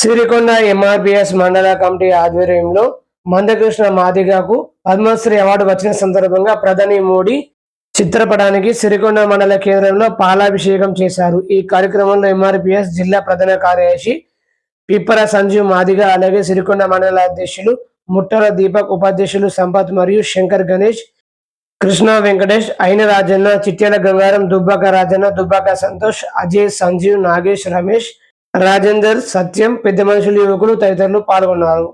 సిరికొండ ఎంఆర్పిఎస్ మండల కమిటీ ఆధ్వర్యంలో మందకృష్ణ మాదిగకు పద్మశ్రీ అవార్డు వచ్చిన సందర్భంగా ప్రధాని మోడీ చిత్రపటానికి సిరికొండ మండల కేంద్రంలో పాలాభిషేకం చేశారు. ఈ కార్యక్రమంలో ఎంఆర్పిఎస్ జిల్లా ప్రధాన కార్యదర్శి పిప్పర సంజీవ్ మాదిగ అలాగే సిరికొండ మండల అధ్యక్షులు ముట్టల దీపక్ ఉపాధ్యక్షులు సంపత్ మరియు శంకర్ గణేష్ కృష్ణ వెంకటేష్ అయిన రాజన్న చిట్యాల గంగారం దుబ్బాక రాజన్న దుబ్బాక సంతోష్ అజయ్ సంజీవ్ నాగేష్ రమేష్ రాజేందర్ సత్యం పెద్ద మనుషులు యువకులు తదితరులు పాల్గొన్నారు.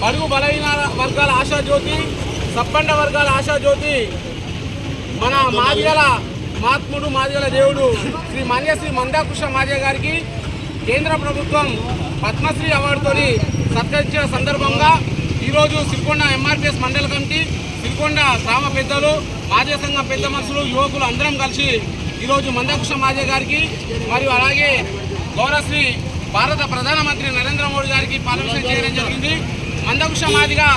పరుగు బలహీన వర్గాల ఆశాజ్యోతి సప్పండ వర్గాల ఆశాజ్యోతి మన మాదిగల మహాత్ముడు మాదిగల దేవుడు శ్రీ మన్యశ్రీ మందాకృష్ణ మాదిగ గారికి కేంద్ర ప్రభుత్వం పద్మశ్రీ అవార్డుతో సత్కరించిన సందర్భంగా ఈరోజు సిరికొండ ఎంఆర్పిఎస్ మండల కమిటీ సిరికొండ గ్రామ పెద్దలు మాదిగ సంఘం పెద్ద మనుషులు యువకులు అందరం కలిసి ఈరోజు మందకృష్ణ మాజే గారికి మరియు అలాగే గౌరవశ్రీ భారత ప్రధానమంత్రి నరేంద్ర మోడీ గారికి పాలన చేయడం జరిగింది. మందకృష్ణ మాదిగా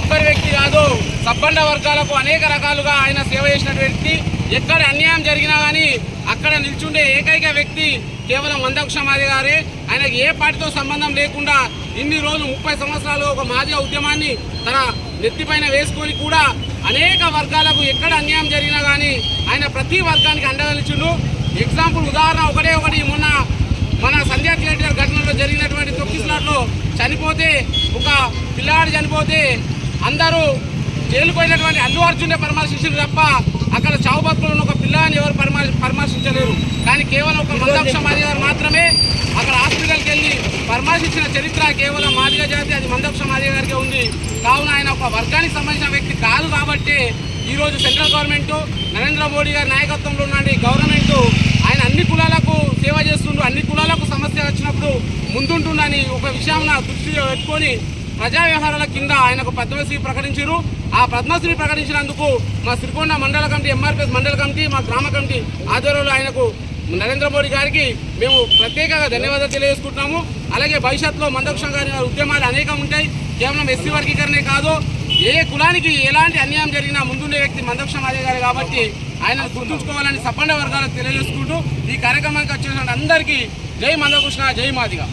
ఒక్కరి వ్యక్తి కాదు సబ్బండ వర్గాలకు అనేక రకాలుగా ఆయన సేవ చేసిన వ్యక్తి. ఎక్కడ అన్యాయం జరిగినా కానీ అక్కడ నిల్చుండే ఏకైక వ్యక్తి కేవలం మందకృష్ణ మాది గారే. ఆయనకి ఏ పార్టీతో సంబంధం లేకుండా ఇన్ని రోజులు ముప్పై సంవత్సరాలు ఒక మాదిగ ఉద్యమాన్ని తన నెత్తిపైన వేసుకొని కూడా అనేక వర్గాలకు ఎక్కడ అన్యాయం జరిగినా కానీ ఆయన ప్రతి వర్గానికి అండగా ఎగ్జాంపుల్ ఉదాహరణ ఒకటే ఒకటి. మొన్న మన సంధ్యా థియేటర్ ఘటనలో జరిగినటువంటి తొక్కిసలాట్లో చనిపోతే ఒక పిల్లాడు చనిపోతే అందరూ జైలు పోయినటువంటి అల్లు అర్జునే పరామర్శించారు తప్ప అక్కడ చావు ఉన్న ఒక పిల్లని ఎవరు పరామర్శించలేరు. కానీ కేవలం ఒక మందక్ష మాది గారు మాత్రమే అక్కడ హాస్పిటల్కి వెళ్ళి పరామర్శించిన చరిత్ర కేవలం మాదిగ జాతి అది మందక్ష మాదిగ గారికి ఉంది. కావున ఆయన ఒక వర్గానికి సంబంధించిన వ్యక్తి కాదు కాబట్టి ఈరోజు సెంట్రల్ గవర్నమెంట్ నరేంద్ర మోడీ గారి నాయకత్వంలో ఉన్న గవర్నమెంట్ ఆయన అన్ని కులాలకు సేవ చేస్తుండ్రు అన్ని కులాలకు సమస్య వచ్చినప్పుడు ముందుంటుందని ఒక విషయం దృష్టిలో పెట్టుకొని ప్రజా వ్యవహారాల కింద ఆయనకు పద్మశ్రీ ప్రకటించారు ఆ పద్మశ్రీ ప్రకటించినందుకు మా సిరికొండ మండల కమిటీ ఎంఆర్పిఎస్ మండల కమిటీ మా గ్రామ కమిటీ ఆధ్వర్యంలో ఆయనకు నరేంద్ర మోడీ గారికి మేము ప్రత్యేకంగా ధన్యవాదాలు తెలియజేసుకుంటున్నాము. అలాగే భవిష్యత్తులో మందక్షం గారి ఉద్యమాలు అనేకం ఉంటాయి. కేవలం ఎస్సీ వర్గీకరణే కాదు ఏ కులానికి ఎలాంటి అన్యాయం జరిగినా ముందుండే వ్యక్తి మందక్ష అదే గారు కాబట్టి ఆయన గుర్తుంచుకోవాలని సపండ వర్గాలకు తెలియజేసుకుంటూ ఈ కార్యక్రమానికి వచ్చిన అందరికీ జై మందకృష్ణ జై మాదిగా.